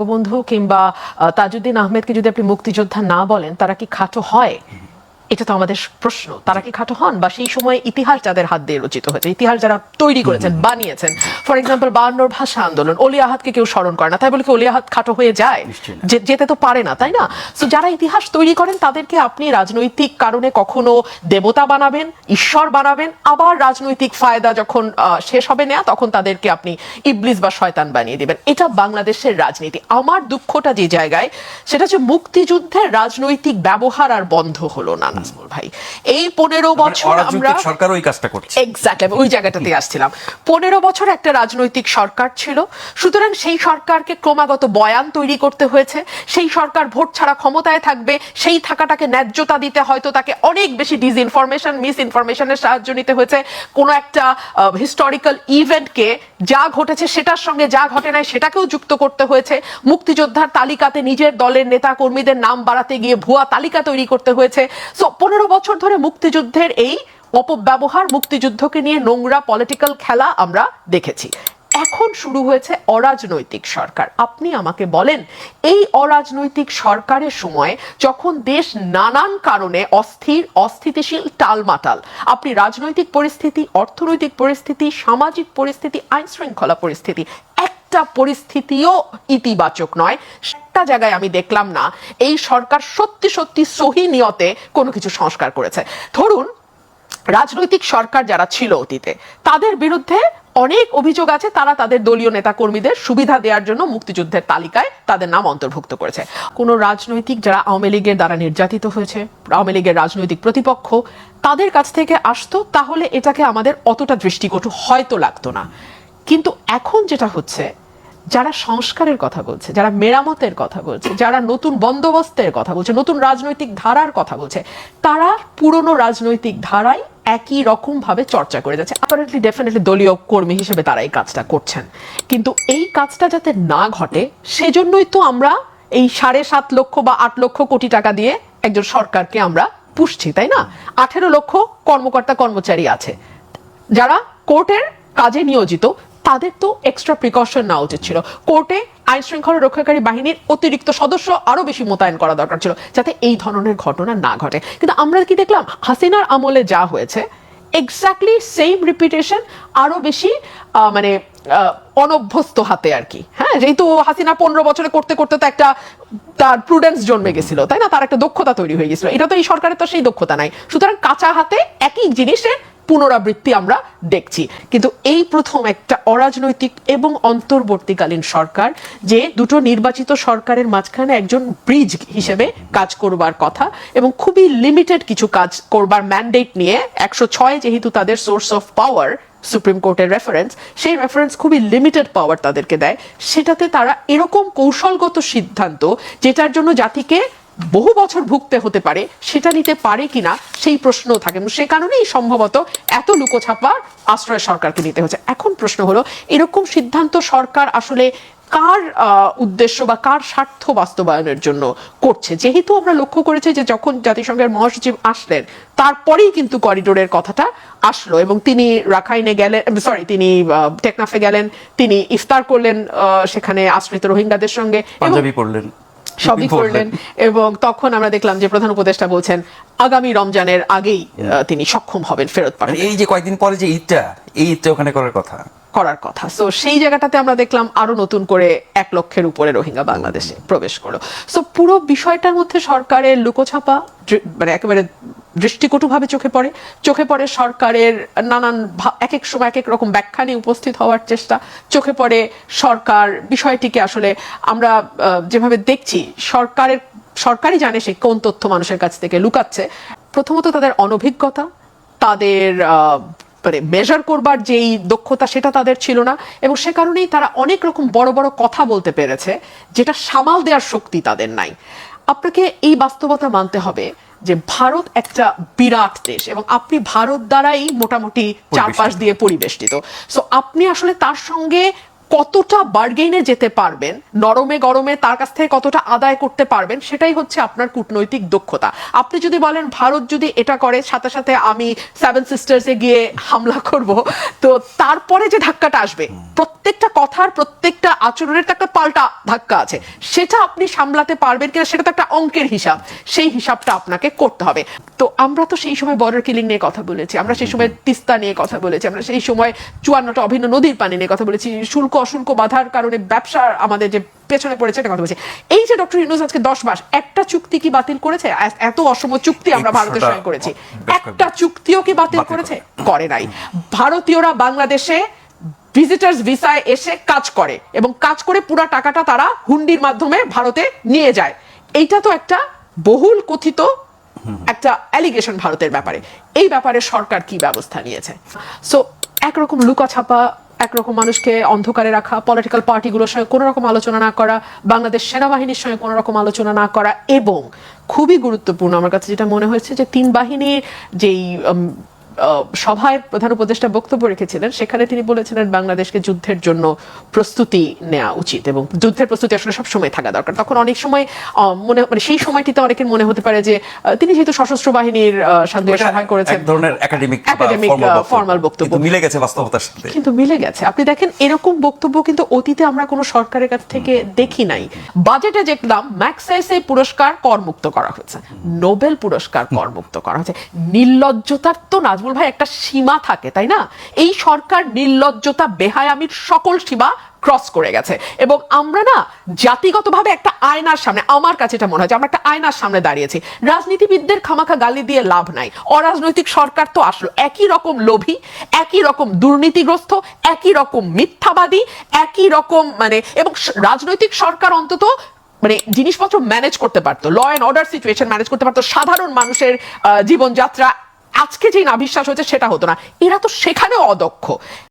বঙ্গবন্ধু কিংবা তাজউদ্দিন আহমেদকে যদি আপনি মুক্তিযোদ্ধা না বলেন তারা কি খাটো হয়? এটা তো আমাদের প্রশ্ন। তারা কি খাটো হন? বা সেই সময় ইতিহাস যাদের হাত দিয়ে রচিত হয়েছে ইতিহাস যারা তৈরি করেছেন বানিয়েছেন। ফর এক্সাম্পল বায়ান্নর ভাষা আন্দোলন অলি আহাদকে কেউ স্মরণ করে না। তাই বলে কি অলি আহাদ খাটো হয়ে যায়? যেতে তো পারে না তাই না? তো যারা ইতিহাস তৈরি করেন তাদেরকে আপনি রাজনৈতিক কারণে কখনো দেবতা বানাবেন ঈশ্বর বানাবেন আবার রাজনৈতিক ফায়দা যখন আহ, শেষ হবে না তখন তাদেরকে আপনি ইবলিস বা শয়তান বানিয়ে দেবেন। এটা বাংলাদেশের রাজনীতি। আমার দুঃখটা যে জায়গায় সেটা হচ্ছে মুক্তিযুদ্ধের রাজনৈতিক ব্যবহার আর বন্ধ হলো না। নাজমুল ভাই। এই পনেরো বছর আমরা সরকার ওই কাজটা করছে। এক্স্যাক্টলি আমি ওই জায়গাটাতে আসছিলাম। পনেরো বছর একটা রাজনৈতিক সরকার ছিল। সুতরাং সেই সরকারকে ক্রমাগত বয়ান তৈরি করতে হয়েছে। সেই সরকার ভোট ছাড়া ক্ষমতায় থাকবে। সেই থাকাটাকে ন্যায্যতা দিতে হয়তো তাকে অনেক বেশি ডিসইনফরমেশন মিস ইনফরমেশনের সাহায্য নিতে হয়েছে। কোনো একটা হিস্টোরিক্যাল ইভেন্টকে যা ঘটেছে সেটার সঙ্গে যা ঘটে নাই সেটাকেও যুক্ত করতে হয়েছে। মুক্তিযোদ্ধার তালিকাতে নিজের দলের নেতা কর্মীদের নাম বাড়াতে গিয়ে ভুয়া তালিকা তৈরি করতে হয়েছে। সো পনেরো বছর ধরে মুক্তিযুদ্ধের এই অপব্যবহার, মুক্তিযুদ্ধকে নিয়ে নোংরা পলিটিক্যাল খেলা আমরা দেখেছি। এখন শুরু হয়েছে অরাজনৈতিক সরকার। আপনি আমাকে বলেন, এই অরাজনৈতিক সরকারের সময় যখন দেশ নানান কারণে অস্থির, অস্থিতিশীল, টালমাটাল, আপনি রাজনৈতিক পরিস্থিতি, অর্থনৈতিক পরিস্থিতি, সামাজিক পরিস্থিতি আইন শৃঙ্খলা পরিস্থিতি, একটা পরিস্থিতিও ইতিবাচক নয়। একটা জায়গায় আমি দেখলাম না, এই সরকার সত্যি সত্যি সহি নিয়তে কোনো কিছু সংস্কার করেছে। ধরুন, রাজনৈতিক সরকার যারা ছিল অতীতে, তাদের বিরুদ্ধে অনেক অভিযোগ আছে, তারা তাদের দলীয় নেতা কর্মীদের সুবিধা দেওয়ার জন্য মুক্তিযুদ্ধের তালিকায় তাদের নাম অন্তর্ভুক্ত করেছে। কোন রাজনৈতিক যারা আওয়ামী লীগের দ্বারা নির্যাতিত হয়েছে, আওয়ামী লীগের রাজনৈতিক প্রতিপক্ষ, তাদের কাছ থেকে আসতো, তাহলে এটাকে আমাদের অতটা দৃষ্টিকটু হয়তো লাগতো না। কিন্তু এখন যেটা হচ্ছে যারা সংস্কারের কথা বলছে, যারা মেরামতের কথা বলছে, যারা নতুন বন্দোবস্তের কথা বলছে, নতুন রাজনৈতিক ধারার কথা বলছে, তারা পুরনো রাজনৈতিক ধারায় একই রকম ভাবে চর্চা করে যাচ্ছে। অ্যাপারেন্টলি ডেফিনেটলি দলীয় কর্মী হিসেবে তারা এই কাজটা করছেন। কিন্তু এই কাজটা যাতে না ঘটে, সেজন্যই তো আমরা এই সাড়ে সাত লক্ষ বা আট লক্ষ কোটি টাকা দিয়ে একজন সরকারকে আমরা পুষছি, তাই না? আঠেরো লক্ষ কর্মকর্তা কর্মচারী আছে। যারা কোর্টের কাজে নিয়োজিত তাদের তো এক্সট্রা প্রিকশন নেওয়া উচিত ছিল। কোর্টে আইন শৃঙ্খলা রক্ষাকারী বাহিনীর অতিরিক্ত সদস্য আরও বেশি মোতায়েন করা দরকার ছিল, যাতে এই ধরনের ঘটনা না ঘটে। কিন্তু আমরা কি দেখলাম? হাসিনার আমলে যা হয়েছে এক্স্যাক্টলি সেম রিপিটেশন আরও বেশি মানে অনভ্যস্ত হাতে আর কি। হ্যাঁ যেহেতু হাসিনা পনেরো বছরে করতে করতে তো একটা তার প্রুডেন্স জন্মে গেছিল, তাই না? তার একটা দক্ষতা তৈরি হয়ে গেছিল। এটা তো এই সরকারের তো সেই দক্ষতা নাই। সুতরাং কাঁচা হাতে একই জিনিসের পুনরাবৃত্তি আমরা দেখছি। কিন্তু এই প্রথম একটা অরাজনৈতিক এবং অন্তর্বর্তীকালীন সরকার, যে দুটো নির্বাচিত সরকারের মাঝখানে একজন ব্রিজ হিসেবে কাজ করবার কথা এবং খুবই লিমিটেড কিছু কাজ করবার ম্যান্ডেট নিয়ে একশো ছয় যেহেতু তাদের সোর্স অফ পাওয়ার সুপ্রিম কোর্টের রেফারেন্স সেই রেফারেন্স খুবই লিমিটেড পাওয়ার তাদেরকে দেয়। সেটাতে তারা এরকম কৌশলগত সিদ্ধান্ত, যেটার জন্য জাতিকে বহু বছর ভুগতে হতে পারে, সেটা নিতে পারে কিনা সেই প্রশ্নও থাকে। সে কারণেই সম্ভবত এত লুকোছাপা আশ্রয় সরকারকে নিতে হচ্ছে এখন প্রশ্ন হলো, এরকম সিদ্ধান্ত সরকার আসলে কার উদ্দেশ্য বা কার স্বার্থ বাস্তবায়নের জন্য করছে? যেহেতু আমরা লক্ষ্য করেছি যে যখন জাতিসংঘের মহাসচিব আসলেন, তারপরেই কিন্তু করিডোরের কথাটা আসলো এবং তিনি রাখাইনে গেলেন সরি তিনি টেকনাফে গেলেন, তিনি ইফতার করলেন সেখানে আশ্রিত রোহিঙ্গাদের সঙ্গে। পাঞ্জাবি পড়লেন সবই করলেন এবং তখন আমরা দেখলাম যে প্রধান উপদেষ্টা বলছেন আগামী রমজানের আগেই তিনি সক্ষম হবেন ফেরত পাবেন। পাঠাতে এই যে কয়েকদিন পরে যে ঈদটা এই ঈদটা ওখানে করার কথা? করার কথা। সো সেই জায়গাটাতে আমরা দেখলাম আরও নতুন করে এক লক্ষের উপরে রোহিঙ্গা বাংলাদেশে প্রবেশ করল। সো পুরো বিষয়টার মধ্যে সরকারের লুকোছাপা মানে একেবারে দৃষ্টিকটুভাবে চোখে পড়ে। চোখে পড়ে সরকারের নানান এক এক সময় এক এক রকম ব্যাখ্যা নিয়ে উপস্থিত হওয়ার চেষ্টা। চোখে পড়ে সরকার বিষয়টিকে আসলে আমরা যেভাবে দেখছি, সরকারের, সরকারই জানে সে কোন তথ্য মানুষের কাছ থেকে লুকাচ্ছে। প্রথমত তাদের অনভিজ্ঞতা, তাদের মানে মেজার করবার যেই দক্ষতা সেটা তাদের ছিল না এবং সে কারণেই তারা অনেক রকম বড় বড় কথা বলতে পেরেছে, যেটা সামাল দেওয়ার শক্তি তাদের নাই। আপনাকে এই বাস্তবতা মানতে হবে যে ভারত একটা বিরাট দেশ এবং আপনি ভারত দ্বারাই মোটামুটি চারপাশ দিয়ে পরিবেষ্টিত। সো আপনি আসলে তার সঙ্গে কতটা বার্গেনে যেতে পারবেন, নরমে গরমে তার কাছ থেকে কতটা আদায় করতে পারবেন, সেটাই হচ্ছে আপনার কূটনৈতিক দক্ষতা। আপনি যদি বলেন ভারত যদি এটা করে, সাথে সাথে আমি সেভেন সিস্টার্সে গিয়ে হামলা করব, তো তারপরে যে ধাক্কাটা আসবে, প্রত্যেকটা কথার প্রত্যেকটা আচরণের তো একটা পাল্টা ধাক্কা আছে। সেটা আপনি সামলাতে পারবেন কিনা, সেটা তো একটা অঙ্কের হিসাব। সেই হিসাবটা আপনাকে করতে হবে। তো আমরা তো সেই সময় বর্ডার কিলিং নিয়ে কথা বলেছি, আমরা সেই সময় তিস্তা নিয়ে কথা বলেছি, আমরা সেই সময় চুয়ান্নটা অভিন্ন নদীর পানি নিয়ে কথা বলেছি, শুল্ক অশুল্ক বাধার কারণে ব্যবসা আমাদের যে পেছনে পড়েছে এটা কথা বলেছি। এই যে ডক্টর ইউনুস আজকে দশ মাস একটা চুক্তি কি বাতিল করেছে? এত অসম চুক্তি আমরা ভারতের সঙ্গে করেছি। একটা চুক্তিও কি বাতিল করেছে? করে। নাই। ভারতীয়রা বাংলাদেশে ভিজিটার্স ভিসায় এসে কাজ করে এবং কাজ করে পুরো টাকাটা তারা হুন্ডির মাধ্যমে ভারতে নিয়ে যায়। এইটা তো একটা বহুল কথিত একটা অ্যালিগেশন ভারতের ব্যাপারে। এই ব্যাপারে সরকার কি ব্যবস্থা নিয়েছে? সো একরকম লুকা ছাপা একরকম মানুষকে অন্ধকারে রাখা পলিটিক্যাল পার্টিগুলোর সঙ্গে কোনো রকম আলোচনা না করা, বাংলাদেশ সেনাবাহিনীর সঙ্গে কোনো রকম আলোচনা না করা, এবং খুবই গুরুত্বপূর্ণ আমার কাছে যেটা মনে হয়েছে যে তিন বাহিনীর যেই সভায় প্রধান উপদেষ্টা বক্তব্য রেখেছিলেন। সেখানে তিনি বলেছিলেন বাংলাদেশকে যুদ্ধের জন্য প্রস্তুতি নেওয়া উচিত এবং যুদ্ধের প্রস্তুতি আসলে সবসময় থাকা দরকার। তখন অনেক সময় মনে মানে সেই সময়টিতে অনেকের মনে হতে পারে যে তিনি যেহেতু সশস্ত্র বাহিনীর শান্তি এটা করেছেন। এক ধরনের একাডেমিক আহ, বক্তব্য। মিলে গেছে বাস্তবতার সাথে। কিন্তু মিলে গেছে। আপনি দেখেন এরকম বক্তব্য কিন্তু অতীতে আমরা কোনো সরকারের কাছ থেকে দেখি নাই। বাজেটে দেখলাম ম্যাক্সাইসে পুরস্কার করমুক্ত করা হয়েছে। নোবেল পুরস্কার করমুক্ত করা হয়েছে। নির্লজ্জতার তো নাজমুল ভাই একটা সীমা থাকে, তাই না? এই সরকার নির্লজ্জতা, বেহায়ামির সকল সীমা ক্রস করে গেছে। এবং আমরা না জাতিগতভাবে একটা আয়নার সামনে, আমার কাছে এটা মনে হয় যে আমরা একটা আয়নার সামনে দাঁড়িয়েছি। রাজনীতিবিদদের খামাখা গালি দিয়ে লাভ নাই। অরাজনৈতিক সরকার তো আসলো। একই রকম লোভী, একই রকম দুর্নীতিগ্রস্ত, একই রকম মিথ্যাবাদী, একই রকম মানে এবং রাজনৈতিক সরকার অন্তত মানে জিনিসপত্র ম্যানেজ করতে পারতো। Law and order situation manage করতে পারতো। সাধারণ মানুষের জীবনযাত্রা আজকে যে নাভিশ্বাস হয়েছে সেটা হতো না। এরা তো সেখানেও অদক্ষ।